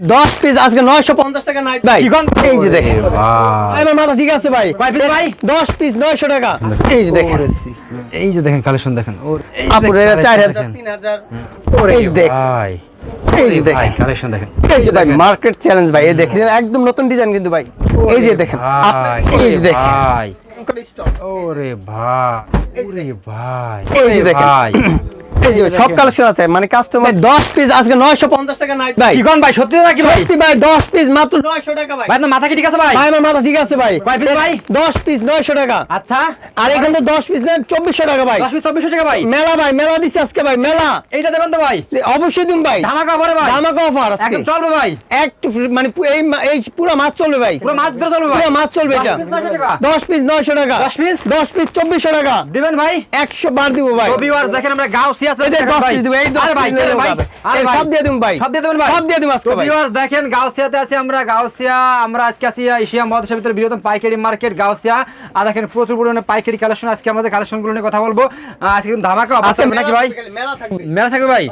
দশ পিস আজকে নয়শো পঞ্চাশ টাকা নাই ভাই? এই যে দেখেন আমার মাথা ঠিক আছে ভাই ভাই? দশ পিস নয়শো টাকা এই যে দেখেন এই যে দেখেন কালেকশন দেখেন ওর এই যে আপুরে collection চার হাজার তিন হাজার এই দেখ ভাই এই যে দেখেন কালেকশন দেখেন এই যে ভাই মার্কেট চ্যালেঞ্জ ভাই এই দেখেন একদম নতুন ডিজাইন কিন্তু ভাই এই যে দেখেন এই যে দেখেন ভাই ওরে ভাই ওরে ভাই এই যে দেখেন। ভাই সব কালেকশন আছে মানে কাস্টমার দশ পিস আজকে নয়শো পঞ্চাশ টাকা নাই ভাই কি কোন ভাই সত্যি নাকি ভাই? সত্যি ভাই দশ পিস মাত্র নয়শো টাকা ভাই। ভাই মাথা কি ঠিক আছে ভাই? ভাই আমার মাথা ঠিক আছে ভাই। কয় piece ভাই? দশ পিস নয়শো টাকা। আচ্ছা। আর এখানে দশ পিস নেন চব্বিশশো টাকা ভাই। দশ পিস চব্বিশশো টাকা ভাই? মেলা ভাই মেলা দিচ্ছে আজকে ভাই মেলা। এইটা দেবেন তো ভাই? অবশ্যই দিন ভাই। ধামাকা পরে ভাই। ধামাকা অফার আজকে। চলবে ভাই? একটু মানে এই এই পুরো মাছ চলবে ভাই। পুরো ধরে চলবে পুরো চলবে এটা। 10 piece 900 টাকা। দশ পিস নয়শো টাকা। 10 piece? দশ পিস চব্বিশশো টাকা। দিবেন ভাই? একশো বার দিব ভাই। তো দেখেন আমরা গাউসিয়া এই যে দশ piece দিব, এই দশ আরে ভাই piece আরে নিয়ে ভাই? যাবে। আরে এই ভাই সব দিয়ে দিন ভাই। সব দিয়ে দেবেন ভাই? সব দিয়ে দিন আজকে তো দেখেন গাউসিয়াতে আছি আমরা। গাউসিয়া আমরা আজকে আছি এশিয়া মহাদেশের ভিতরে বৃহত্তম পাইকারি মার্কেট গাউসিয়া। আর দেখেন প্রচুর পরিমাণে পাইকারি কালেকশন আজকে আমাদের কালেকশন নিয়ে কথা বলব। আজকে কিন্তু ধামাকা অফার নাকি ভাই? মেলা থাকবে। মেলা থাকবে ভাই?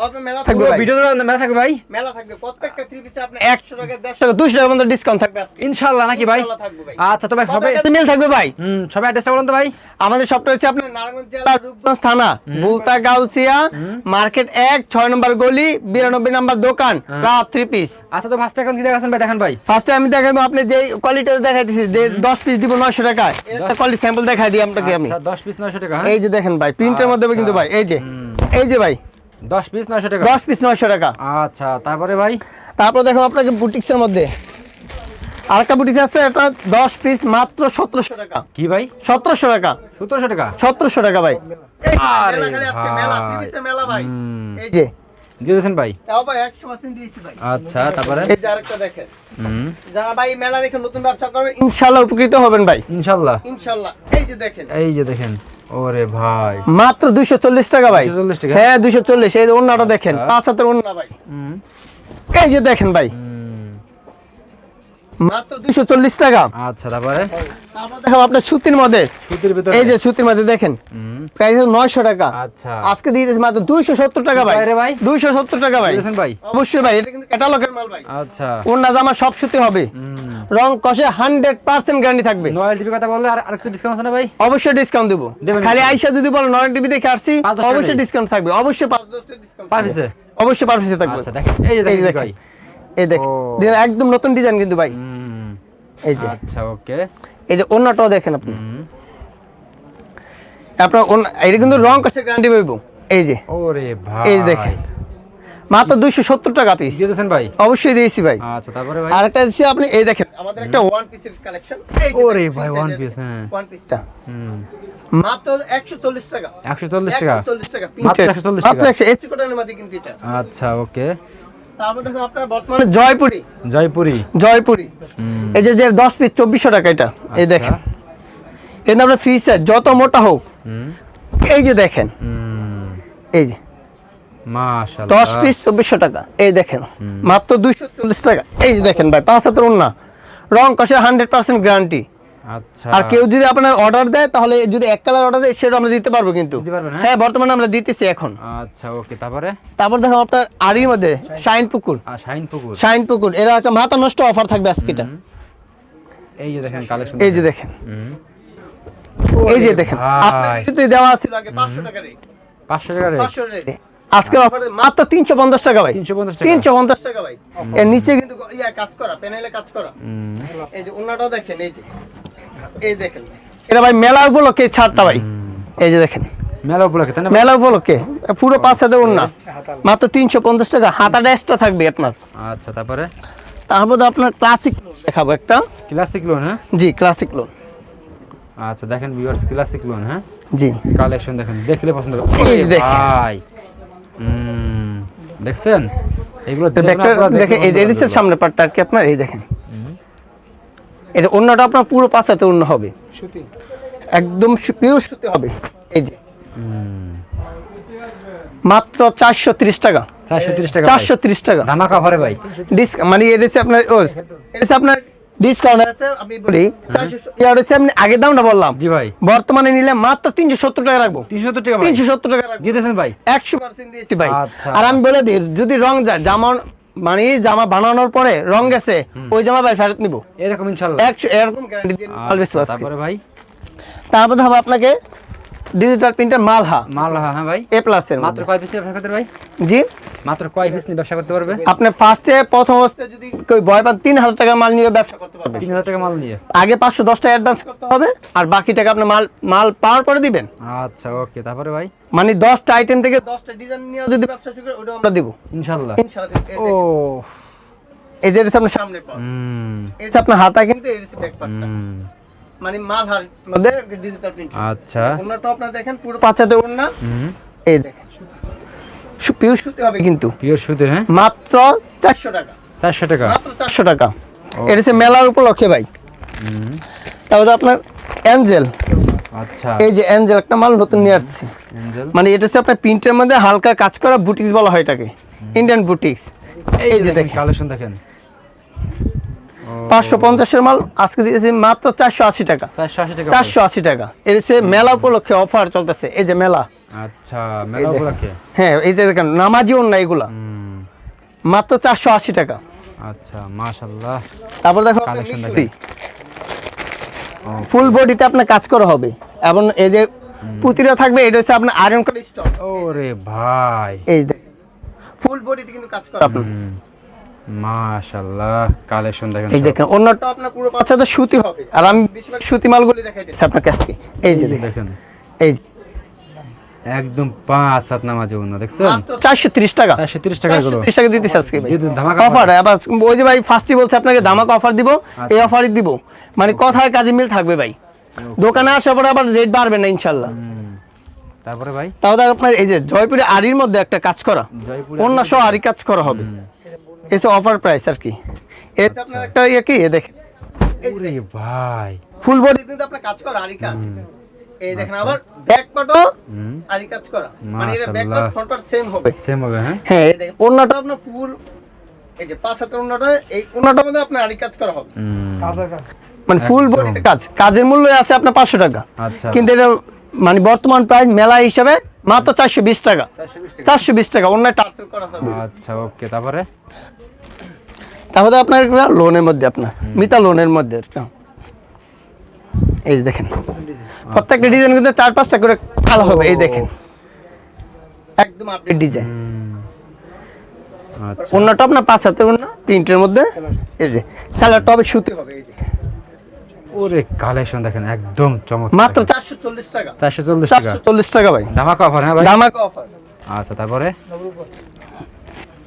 থাকবে থাকবে ভিডিও মেলা থাকবে ভাই? মেলা থাকবে। প্রত্যেকটা থ্রি পিসে আপনি 100 টাকা 150 টাকা 200 টাকা পর্যন্ত ডিসকাউন্ট থাকবে ইনশাআল্লাহ নাকি ভাই? ইনশাআল্লাহ থাকবে ভাই। আচ্ছা তো ভাই হবে কত মিল থাকবে ভাই? হুম সবাই অ্যাড্রেসটা বলুন তো ভাই। আমাদের সবটা হচ্ছে আপনার নারায়ণগঞ্জ জেলা রূপগঞ্জ থানা। বুলতা গাউসিয়া মার্কেট এক ছয় নম্বর গলি বিরানব্বই নম্বর দোকান রাত থ্রি পিস আচ্ছা তো ফার্স্ট এখন কি দেখাচ্ছেন ভাই? দেখেন ভাই। ফার্স্টে আমি দেখাবো আপনি যে কোয়ালিটি দেখাইতেছি যে দশ পিস দিব নয়শো টাকা কোয়ালিটি স্যাম্পল দেখাই দিই আপনাকে আমি। আচ্ছা 10 পিস 900 টাকা হ্যাঁ? এই যে দেখেন ভাই প্রিন্টের মধ্যে কিন্তু ভাই এই যে এই যে ভাই। 10 পিস 900 টাকা। দশ পিস নয়শো টাকা। আচ্ছা তারপরে ভাই? তারপর দেখো আপনাকে বুটিক্সের মধ্যে। আরেকটা বুটিক্স আছে এটা দশ পিস মাত্র সতেরোশো টাকা। কি ভাই? সতেরোশো টাকা। 1700 টাকা? সতেরোশো টাকা ভাই। আরে ভাই। এই যে। দিয়েছেন ভাই? তাও ভাই একশো পার্সেন্ট দিয়েছি ভাই। আচ্ছা তারপরে? এই যে আরেকটা দেখেন। হুম। যারা ভাই মেলা দেখে নতুন ব্যবসা করবে ইনশাল্লাহ উপকৃত হবেন ভাই। ইনশাআল্লাহ ইনশাল্লাহ। এই যে দেখেন। এই যে দেখেন। ওরে ভাই। মাত্র দুইশো চল্লিশ টাকা ভাই। 240 টাকা? হ্যাঁ দুইশো চল্লিশ। এই যে অন্যটা দেখেন আচ্ছা। পাঁচ হাতের অন্য ভাই। হুম। এই যে দেখেন ভাই। মাত্র টাকা। আচ্ছা তারপরে? তারপর দেখো আপনার সুতির মধ্যে। সুতির ভিতরে? এই যে সুতির মধ্যে দেখেন প্রাইস নয়শো টাকা। আচ্ছা। আজকে দিয়ে দিয়েছে মাত্র দুইশো সত্তর টাকা ভাই। বাইরে ভাই? দুইশো সত্তর টাকা ভাই। দিয়েছেন ভাই? অবশ্যই ভাই এটা কিন্তু ক্যাটালগের মাল ভাই। আচ্ছা। ওন্না জামা সব সুতি হবে। রং কষে হান্ড্রেড পার্সেন্ট গ্যারান্টি থাকবে। নয়েল টিভি কথা বললে আর ডিসকাউন্ট আছে না ভাই? অবশ্যই ডিসকাউন্ট দেবো। খালি আইসা যদি বলো নয় টিভি দেখে আসছি অবশ্যই ডিসকাউন্ট থাকবে। অবশ্যই ডিসকাউন্ট অবশ্যই পার থাকবে। আচ্ছা দেখেন। এই যে দেখেন। ভাই। এই দেখ একদম নতুন ডিজাইন কিন্তু ভাই। এই যে। আচ্ছা ওকে। এই যে অন্যটাও দেখেন আপনি। আপনার এটা কিন্তু রং কষে গ্যারান্টি পাইবো। এই যে। ওরে ভাই। এই দেখেন। মাত্র দুইশো সত্তর টাকা পিস দিয়েছেন ভাই? অবশ্যই দিয়েছি ভাই। আচ্ছা তারপরে ভাই? আরেকটা দিচ্ছি আপনি এই দেখেন আমাদের একটা ওয়ান পিসের কালেকশন ওরে ভাই, one piece, হ্যাঁ। ওয়ান পিসটা মাত্র 140 টাকা। 140 টাকা? 140 টাকা মাত্র। 140 মাত্র টাকা। 100 এসি মধ্যে কিন্তু এটা আচ্ছা ওকে। তারপর দেখো আপনার বর্তমানে জয়পুরি। জয়পুরি। জয়পুরি। এই যে যে 10 পিস 2400 টাকা এটা। এই দেখেন। এর আপনার ফ্রি যত মোটা হোক। এই যে দেখেন। এই যে। 10 পিস 2400 টাকা। এই দেখেন। মাত্র 240 টাকা। এই যে দেখেন ভাই পাঁচ হাতের ওন্না রং কষে 100% গ্যারান্টি আচ্ছা। আর কেউ যদি আপনার অর্ডার দেয় তাহলে যদি এক কালার অর্ডার দেয় সেটা আমরা দিতে পারব কিন্তু। হ্যাঁ? হ্যাঁ বর্তমানে আমরা দিতেছি এখন। আচ্ছা ওকে তারপরে? তারপর দেখো আপনার আড়ির মধ্যে শাইন পুকুর। শাইন পুকুর। শাইন পুকুর এরা একটা মাথা নষ্ট অফার থাকবে আজকেটা এই যে দেখেন কালেকশন এই যে দেখেন। এই যে দেখেন। আপনার ভিডিওতে দেওয়া ছিল আগে 500 টাকা রেট 500 টাকা রে 500 রেট আজকের অফারে মাত্র 350 টাকা ভাই। 350 টাকা। 350 টাকা ভাই। এর নিচে কিন্তু ইয়া কাজ করা প্যানেলে কাজ করা। এই যে ওনাটাও দেখেন এই যে। এই দেখেন। এটা ভাই মেলা উপলক্ষে ছাড়টা ভাই। এই যে দেখেন। মেলা উপলক্ষে তাই না মেলা উপলক্ষে। পুরো পাঁচ হাজার মাত্র 350 টাকা। হাতাটা এক্সট্রা থাকবে আপনার। আচ্ছা তারপরে? তারপর আপনার ক্লাসিক দেখাবো একটা। ক্লাসিক লোন হ্যাঁ? জি ক্লাসিক লোন আচ্ছা দেখেন ভিউয়ার্স ক্লাসিক লোন হ্যাঁ? জি। কালেকশন দেখেন দেখলে পছন্দ হবে। এই দেখেন। ভাই। দেখছেন? এগুলো দেখেন এই সামনে পার্টটা আর কি আপনার এই দেখেন। এটা অন্যটা আপনার পুরো পাঁচ হাতে অন্য হবে। একদম পিওর সুতি হবে। এই যে। মাত্র চারশো ত্রিশ টাকা। চারশো ত্রিশ টাকা ধামাকা ভরে ভাই। মানে এটা হচ্ছে আপনার ও এটা হচ্ছে আপনার ডিসকাউন্ট আছে আমি বলি হচ্ছে আমি আগের দামটা বললাম। জি ভাই। বর্তমানে নিলে মাত্র তিনশো সত্তর টাকা রাখব। 370 টাকা তিনশো সত্তর টাকা দিয়ে দিয়েছেন ভাই। একশো পার্সেন্ট দিয়েছি ভাই। আচ্ছা। আর আমি বলে দিই যদি রং যায় যেমন মানে জামা বানানোর পরে রং গেছে ওই জামা ভাই ফেরত নিব। এরকম ইনশাল্লাহ। এরকম গ্যারান্টি দিয়ে আচ্ছা, তারপরে ভাই? তারপর হবে আপনাকে ডিজিটাল প্রিন্টার মালহা। মাল হ্যাঁ ভাই। এ প্লাস এর মাত্র কয় পিস ব্যবসা করতে ভাই? জি? মাত্র কয় পিস নিয়ে ব্যবসা করতে পারবে? আপনি ফার্স্টে প্রথম অবস্থায় যদি কেউ ভয় পান তিন হাজার টাকা মাল নিয়ে ব্যবসা করতে তিন হাজার টাকা মাল নিয়ে? আগে পাঁচশো দশ টাকা অ্যাডভান্স করতে হবে আর বাকি টাকা আপনি মাল মাল পাওয়ার পরে দিবেন। আচ্ছা ওকে তারপরে ভাই? মানে দশটা আইটেম থেকে দশটা ডিজাইন নিয়ে যদি ব্যবসা শুরু করে ওটা আমরা দিব। ইনশাল্লাহ। ইনশাআল্লাহ ও এই যে এটা আপনার সামনে part। হুম। এই হচ্ছে আপনার হাতা কিন্তু এই হচ্ছে ব্যাক পার্টটা মানে মাল হার মধ্যে ডিজিটাল প্রিন্ট আচ্ছা। ওনাটা আপনার দেখেন পুরো পাঁচাতে এই দেখেন। পিউর সুতি হবে কিন্তু। পিওর সুতির হ্যাঁ? মাত্র চারশো টাকা। চারশো টাকা? মাত্র চারশো টাকা। এটা হচ্ছে মেলার উপলক্ষে ভাই। তারপরে আপনার অ্যাঞ্জেল আচ্ছা। এই যে অ্যাঞ্জেল একটা মাল নতুন নিয়ে আসছি। মানে এটা হচ্ছে আপনার প্রিন্টের মধ্যে হালকা কাজ করা বুটিক্স বলা হয় এটাকে। ইন্ডিয়ান বুটিক্স এই যে দেখেন কালেকশন দেখেন। পাঁচশো পঞ্চাশের মাল আজকে দিয়েছি মাত্র চারশো আশি টাকা। চারশো আশি টাকা চারশো আশি টাকা। এর হচ্ছে মেলা উপলক্ষে অফার চলতেছে। এই যে মেলা। আচ্ছা মেলা উপলক্ষে? হ্যাঁ এই যে দেখেন নামাজিও না এগুলা। মাত্র চারশো আশি টাকা। আচ্ছা মাশাল্লাহ তারপর দেখো ফুল বডিতে আপনার কাজ করা হবে। এবং এই যে পুতিরা থাকবে এটা হচ্ছে আপনার আয়রন কার্ড স্টক ওরে ভাই। এই ফুল বডিতে কিন্তু কাজ করা আপনার হুম মাশাল্লাহ কালেকশন দেখেন এই দেখেন অন্যটা আপনার পুরো পাঁচাতে সুতি হবে। আর আমি বেশিরভাগ সুতি মালগুলি দেখাই দিচ্ছি আপনার কাছে এই যে দেখেন। দেখেন। এই একদম পাঁচ হাত নামাজ অন্য দেখছেন? মাত্র চারশো তিরিশ টাকা। টাকা গুলো তিরিশ টাকা দিতেছে আজকে ভাই। ধামাকা অফার আবার ওই যে ভাই ফার্স্টই বলছে আপনাকে ধামাকা অফার দিব এই অফারই দিব। মানে কথায় কাজে মিল থাকবে ভাই। দোকানে আসার পরে আবার রেট বাড়বে না ইনশাল্লাহ। তারপরে ভাই? তাহলে আপনার এই যে জয়পুরে আড়ির মধ্যে একটা কাজ করা। জয়পুর অন্য সহ আড়ি কাজ করা হবে। এসে অফার প্রাইস আর কি? এটা আপনার একটা ইয়ে কি? এ দেখেন। ওরে ভাই। ফুল বডি কিন্তু আপনার কাজ করা আড়ি কাজ। এই দেখেন আবার ব্যাক পার্টও হুম। কাজ করা। মানে এটা ব্যাক মাশাআল্লাহ। ফ্রন্ট পার্ট সেম হবে। সেম হবে হ্যাঁ? হ্যাঁ এই দেখেন অন্যটা আপনার ফুল এই যে পাঁচ হাতের অন্যটা এই অন্যটার মধ্যে আপনার আড়ি কাজ করা হবে। হুম। মানে ফুল বডিতে কাজ। কাজের মূল্য আছে আপনার পাঁচশো টাকা। আচ্ছা। কিন্তু এটা মানে বর্তমান প্রাইস মেলা হিসাবে মাত্র চারশো বিশ টাকা। চারশো বিশ টাকা। অন্য টার্সেল করা হবে আচ্ছা ওকে তারপরে? তাহলে আপনার লোনের মধ্যে আপনার মিতা লোনের মধ্যে এই দেখেন প্রত্যেকটা ডিজাইন কিন্তু চার পাঁচটা করে হবে এই দেখেন। একদম আপডেট ডিজাইন আচ্ছা। অন্যটা আপনার পাঁচ হাতের অন্য প্রিন্টের মধ্যে এই যে স্যালাড টবে সুতি হবে এই যে। ওরে কালেকশন দেখেন একদম চমৎকার। মাত্র চারশো চল্লিশ টাকা। চারশো চল্লিশ টাকা। চারশো চল্লিশ টাকা ভাই। ধামাকা অফার হ্যাঁ ভাই? ধামাকা অফার আচ্ছা তারপরে?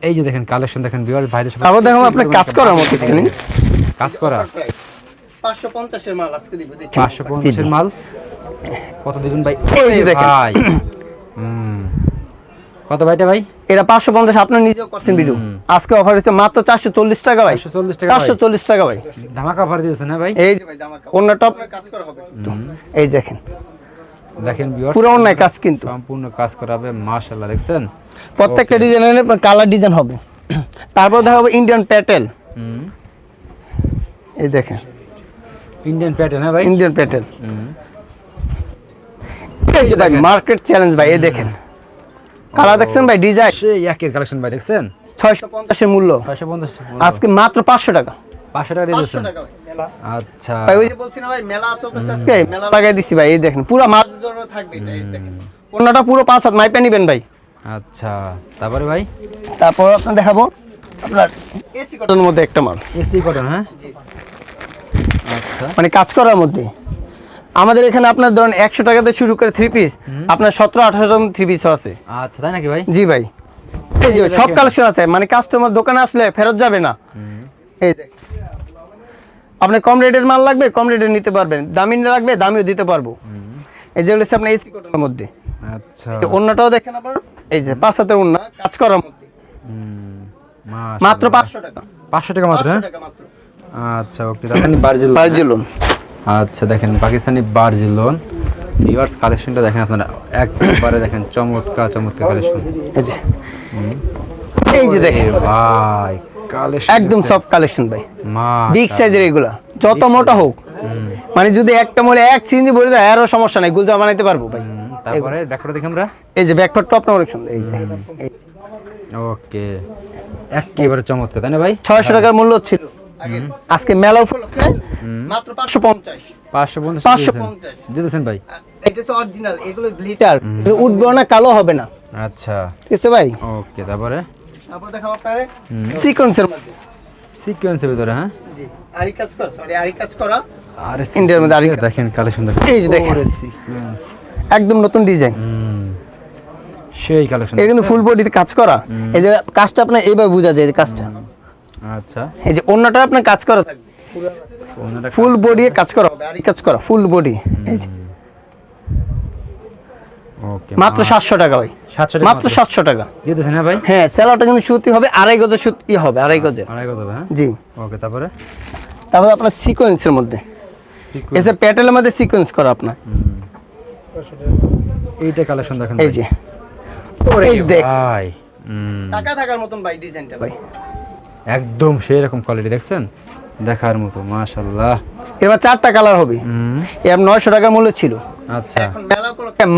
এই যে দেখেন কালেকশন দেখেন বিয়ার ভাইদের সাথে তারপর দেখুন আপনার কাজ করার মতো এখানে। কাজ করা? পাঁচশো পঞ্চাশের মাল আজকে দিব দেখি। পাঁচশো পঞ্চাশের মাল। কত দিবেন ভাই? এই যে দেখেন। ভাই। হুম। কত ভাইটা ভাই? এটা পাঁচশো পঞ্চাশ আপনার নিজেও করছেন ভিডিও আজকে অফার হচ্ছে মাত্র চারশো চল্লিশ টাকা ভাই। 440 টাকা চারশো ভাই। চল্লিশ টাকা ভাই। ধামাকা অফার দিয়েছেন হ্যাঁ ভাই? এই যে ভাই জামা অন্য টপ কাজ করা হবে। এই দেখেন। দেখেন পুরো কাজ কিন্তু। সম্পূর্ণ কাজ করা হবে মাশাআল্লাহ দেখছেন? প্রত্যেকটা ডিজাইনের কালার ডিজাইন হবে। তারপর দেখা হবে ইন্ডিয়ান প্যাটেল হুম। এই দেখেন। ইন্ডিয়ান প্যাটার্ন হ্যাঁ ভাই? ইন্ডিয়ান প্যাটেল হুম। এই যে ভাই মার্কেট চ্যালেঞ্জ ভাই এই দেখেন। কালার দেখছেন ভাই ডিজাইন সেই একের কালেকশন ভাই দেখছেন? ছয়শো পঞ্চাশের মূল্য। ছয়শো পঞ্চাশ আজকে মাত্র পাঁচশো টাকা। পাঁচশো টাকা দিয়ে পাঁচশো দিয়েছেন? টাকা ভাই। আচ্ছা। ভাই ওই যে বলছি না ভাই মেলা চলতেছে আজকে মেলা লাগাই দিছি ভাই এই দেখেন পুরো মাছ জড়ো থাকবে এটা এই দেখেন। অন্যটা পুরো পাঁচ হাত মাইপে নিবেন ভাই। আচ্ছা তারপরে ভাই? তারপর আপনার দেখাবো আপনার এসি কটনের মধ্যে একটা মাল। এসি কটন হ্যাঁ? আচ্ছা। মানে কাজ করার মধ্যে। আমাদের এখানে আপনার ধরেন একশো টাকাতে শুরু করে থ্রি পিস আপনার সতেরো আঠারো থ্রি পিস আছে। আচ্ছা তাই নাকি ভাই? জি ভাই। এই যে সব কালেকশন আছে মানে কাস্টমার দোকানে আসলে ফেরত যাবে না। এই দেখ। আপনি কম রেটের মাল লাগবে কম রেটের নিতে পারবেন। দামি লাগবে দামিও দিতে পারব। এই যে হচ্ছে আপনার এসি কটনের মধ্যে। আচ্ছা। অন্যটাও দেখেন আবার এই যে পাঁচ হাতের অন্য কাজ করার মধ্যে। হুম, মাত্র। পাঁচশো টাকা। পাঁচশো টাকা মাত্র হ্যাঁ? পাঁচশো টাকা মাত্র। আচ্ছা ওকে পাকিস্তানি বার্জিল বার্জিলন। আচ্ছা দেখেন পাকিস্তানি বার্জিলন। ভিউয়ার্স কালেকশনটা দেখেন আপনারা একবারে দেখেন চমৎকার চমৎকার কালেকশন এই যে। এই যে দেখেন। ভাই একদম সফট কালেকশন ভাই। বিগ সাইজের এগুলা। যত মোটা হোক। মানে যদি একটা মোলে এক সিঞ্জি ভরে যায় আরও সমস্যা নাই। গুলজা বানাইতে পারব ভাই। তারপরে ব্যাকটা দেখি আমরা। এই যে ব্যাকপার্টটা আপনার অনেক সুন্দর এই ওকে। একেবারে চমৎকার তাই না ভাই? ছয়শো টাকার মূল্য ছিল। আজকে মেলা উপলক্ষে মাত্র পাঁচশো পঞ্চাশ। পাঁচশো পঞ্চাশ 550 দিতেছেন ভাই? এটা হচ্ছে অরিজিনাল এগুলো গ্লিটার উঠবে না কালো হবে না। আচ্ছা। ঠিক আছে ভাই? ওকে তারপরে? তারপর দেখাবো আপনার। সিকোয়েন্সের মধ্যে। সিকোয়েন্সের ভিতরে হ্যাঁ? জি আরি কাজ করা সরি আরি কাজ করা। আরে ইন্ডিয়ার মধ্যে আরেক- দেখেন কালেকশন দেখেন। এই যে দেখেন। সিকোয়েন্স একদম নতুন ডিজাইন সেই কালেকশন এটা কিন্তু ফুল বডিতে কাজ করা। এই যে কাজটা আপনার এইভাবে বোঝা যায় এই যে কাজটা। আচ্ছা। এই যে অন্যটা আপনার কাজ করা। থাকবে। ফুল বডি কাজ করা। হবে আরি কাজ করা ফুল বডি এই যে। মাত্র সাতশো টাকা ভাই। সাতশো টাকা মাত্র সাতশো টাকা। দিতেছেন হ্যাঁ ভাই? হ্যাঁ স্যালাডটা কিন্তু সুতি হবে আড়াই গজের সুতি হবে আড়াই গজের আড়াই কত হ্যাঁ? জি। ওকে তারপরে? তারপরে আপনার সিকোয়েন্সের মধ্যে। এসে প্যাটেলের মধ্যে সিকোয়েন্স করা আপনার। এইটা কালেকশন দেখেন এই যে। এই দেখ। ভাই। টাকা থাকার মতন ভাই ডিজাইনটা ভাই। একদম সেই রকম কোয়ালিটি দেখছেন? দেখার মতো মাশাআল্লাহ। এবার চারটা কালার হবে। এর নয়শো টাকার মূল্য ছিল। আচ্ছা।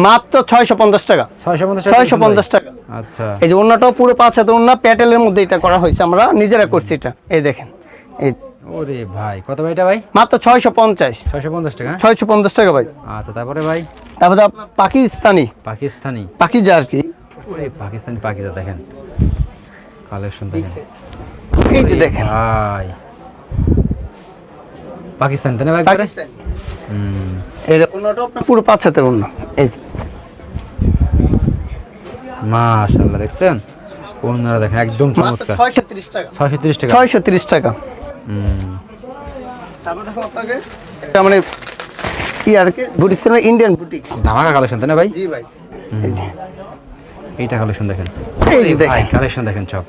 মাত্র ছয়শো পঞ্চাশ টাকা। ছয়শো পঞ্চাশ টাকা আচ্ছা। এই যে অন্যটাও পুরো পাঁচ হাতে অন্য প্যাটেলের মধ্যে এটা করা হয়েছে আমরা নিজেরা করছি এটা। এই দেখেন এই ওরে ভাই কত ভাই এটা ভাই? মাত্র ছয়শো পঞ্চাশ। ছয়শো পঞ্চাশ টাকা? ছয়শো পঞ্চাশ টাকা ভাই। আচ্ছা তারপরে ভাই? তারপরে আপনার পাকিস্তানি। পাকিস্তানি। যা আর কি। ওরে পাকিস্তানি পাখিটা দেখেন। কালেকশন দেখেন। এই যে দেখেন। ভাই। পাকিস্তানি তাই না ভাই একবারে? পাকিস্তানি। হুম। এই যে অন্যটাও আপনার পুরো পাঁচ হাতের অন্য। এই যে। মাশাআল্লাহ দেখছেন? ওনারা দেখেন একদম চমৎকার। ছয়শো তিরিশ টাকা। ছয়শো তিরিশ টাকা। ছয়শো তিরিশ টাকা। হুম। তারপর দেখো আপনাকে এটা মানে কি আর কি? Boutiques Indian boutiques. ধামাকা কালেকশন তাই না ভাই? জি ভাই। এই যে। এইটা কালেকশন দেখেন। এই যে দেখেন। কালেকশন দেখেন সব।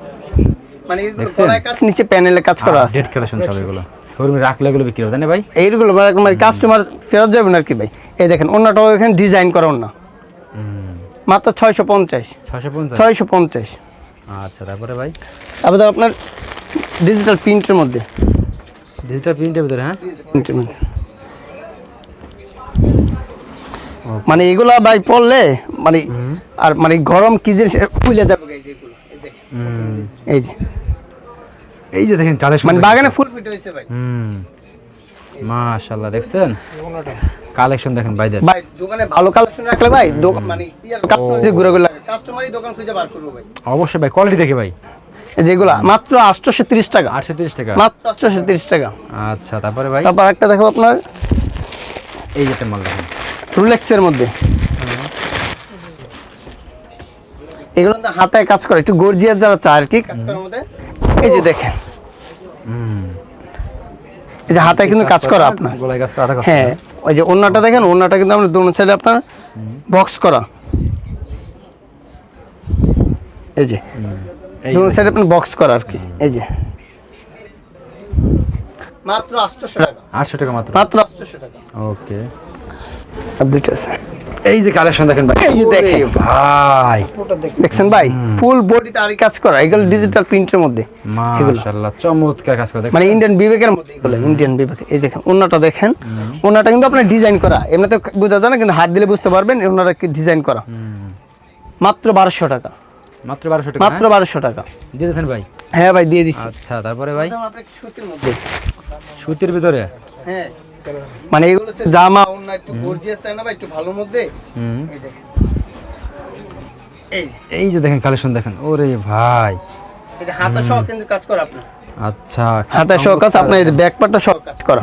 মানে? গলায় কাজ নিচে প্যানেলে কাজ করা আছে। ডেট কালেকশন সব এগুলো। শোরুমে রাখলে এগুলো বিক্রি হবে তাই না ভাই? এইগুলো মানে কাস্টমার ফেরত যাবে না আর কি ভাই। এই দেখেন অন্যটাও এখানে ডিজাইন করা অন্য। মাত্র ছয়শো পঞ্চাশ। ছয়শো পঞ্চাশ? আচ্ছা তারপরে ভাই? তারপর তো আপনার ডিজিটাল প্রিন্টের মধ্যে। ডিজিটাল প্রিন্টের ভিতরে হ্যাঁ? প্রিন্টের মধ্যে। মানে এগুলা ভাই পড়লে মানে আর মানে গরম কি জিনিস ফুলে যাবে এই যে। এই যে দেখেন কালেকশন মানে বাগানে ফুল ফিট হয়েছে ভাই। হুম মাশাআল্লাহ দেখছেন? কালেকশন দেখেন ভাইদের। ভাই দোকানে ভালো কালেকশন রাখলে ভাই দোকান মানে ইয়ার কাস্টমার যে ঘুরে ঘুরে লাগে। কাস্টমারই দোকান খুঁজে বার করব ভাই। অবশ্যই ভাই কোয়ালিটি দেখে ভাই। এই যেগুলা মাত্র আটশোশো তিরিশ টাকা। আটশো তিরিশ টাকা। মাত্র আটশোশো তিরিশ টাকা। আচ্ছা তারপরে ভাই? তারপর একটা দেখো আপনার। এই যে একটা মাল দেখেন। রুলেক্সের মধ্যে। এগুলো না হাতায় কাজ করে একটু গর্জিয়াস যারা চায় আর কি কাজ করার মধ্যে। এই যে দেখেন। এই যে হাতায় কিন্তু কাজ করা আপনার। হ্যাঁ ওই যে অন্যটা দেখেন অন্যটা কিন্তু আপনার দোনো সাইডে আপনার বক্স করা। এই যে। এই দোনো সাইডে আপনার বক্স করা আর কি। এই যে। মাত্র আটশোশো টাকা। আটশো টাকা মাত্র। মাত্র আটশোশো টাকা। ওকে। দুইটা আছে। এই যে কালেকশন দেখেন ভাই। এই যে দেখেন। ভাই। দেখছেন ভাই? ফুল বডিতে আর কাজ করা। এগুলো ডিজিটাল প্রিন্টের মধ্যে। মাশাআল্লাহ চমৎকার কাজ করে। মানে ইন্ডিয়ান বিবেকের মধ্যে এগুলো ইন্ডিয়ান বিবেক। এই দেখেন অন্যটা দেখেন। অন্যটা কিন্তু আপনার ডিজাইন করা। এমনিতে বোঝা যায় না কিন্তু হাত দিলে বুঝতে পারবেন অন্যটা কি ডিজাইন করা। মাত্র বারোশো টাকা। মাত্র বারোশো টাকা মাত্র বারোশো টাকা। হ্যাঁ? দিয়ে দিয়েছেন ভাই? হ্যাঁ ভাই দিয়ে দিচ্ছি আচ্ছা তারপরে ভাই? সুতির মধ্যে। সুতির ভিতরে? হ্যাঁ। মানে এগুলো হচ্ছে জামা অন্য একটু গর্জিয়াস চাই না ভাই? একটু ভালোর মধ্যে? এই দেখেন। এই। এই যে দেখেন কালেকশন দেখেন। ওরে ভাই। এই যে হাতা সহ কিন্তু কাজ করা আপনার। আচ্ছা হাতা সহ কাজ আপনার এই ব্যাক পার্টটা সহ কাজ করা।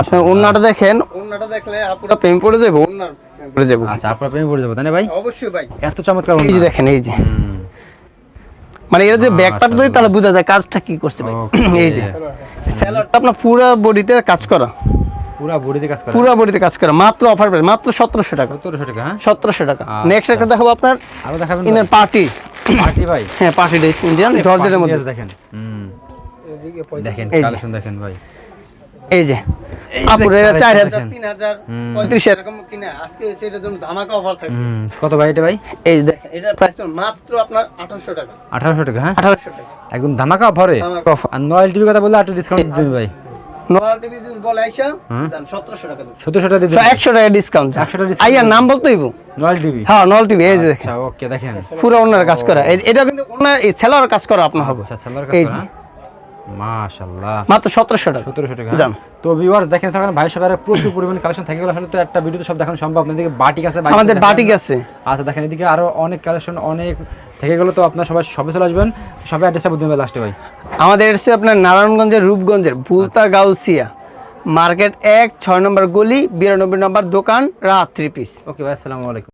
আপনি মাশাআল্লাহ। দেখেন অন্যটা দেখলে আপুরা প্রেম পড়ে যাবে অন্যার প্রেম পড়ে যাবে আচ্ছা আপনার প্রেমে পড়ে যাব তাই না ভাই? অবশ্যই ভাই। এত চমৎকার এই যে দেখেন এই যে। মানে এর যে ব্যাক পার্ট দিই তাহলে বোঝা যায় কাজটা কি করছে ভাই। এই যে। স্যালাডটা আপনার পুরো বডিতে কাজ করা। পুরা বডিতে কাজ করা? পুরো বডিতে কাজ করা। মাত্র অফার প্রাইস মাত্র সতেরোশো টাকা। সত্তরশো টাকা হ্যাঁ? সতেরোশো টাকা। আচ্ছা। নেক্সট একটা দেখাবো আপনার আরও দেখাবেন ইনার পার্টি পার্টি ভাই। হ্যাঁ পার্টি ড্রেস ইন্ডিয়ান মধ্যে। দেখেন। হুম। দেখেন। কালেকশন দেখেন ভাই। এই যে এরকম কিনে আজকে হচ্ছে ধামাকা অফার কত ভাই এটা ভাই? এই দেখেন প্রাইস মাত্র আপনার টাকা। টাকা হ্যাঁ? আঠারোশো টাকা। একদম ধামাকা ভরে আর নয়েল টিভির কথা বললে একটু ডিসকাউন্ট দিন ভাই। নোয়াল টিভি যদি বলে আইসা হুম। দেন সতেরোশো টাকা দেবো। সতেরোশো টাকা দিয়ে একশো টাকা ডিসকাউন্ট 100 টাকা discount নাম বলতে হইব নয়েল টিভি হ্যাঁ টিভি এই যে দেখেন। আচ্ছা ওকে দেখেন। পুরো ওনার কাজ করা। এটা কিন্তু ওনার সেলার কাজ করা আপনার হবে। আচ্ছা কাজ করা। মাশাআল্লাহ। মাত্র সতেরোশো টাকা। সতেরোশো টাকা যান। তো ভিউয়ার্স দেখেন ভাই সবার প্রচুর পরিমাণ কালেকশন থেকে। গেল আসলে তো একটা ভিডিওতে সব দেখানো সম্ভব না। এদিকে বাটিক আছে বাটিক আমাদের বাটিক আছে। আচ্ছা দেখেন এদিকে আরও অনেক কালেকশন অনেক থেকে গেল তো আপনার সবাই সবে চলে আসবেন। সবাই অ্যাড্রেসটা বুঝতে লাস্টে ভাই। আমাদের আপনার নারায়ণগঞ্জের রূপগঞ্জের ভুলতা গাউসিয়া। মার্কেট এক ছয় নম্বর গলি বিরানব্বই নম্বর দোকান রাত থ্রি পিস ওকে ভাই আসসালামু আলাইকুম।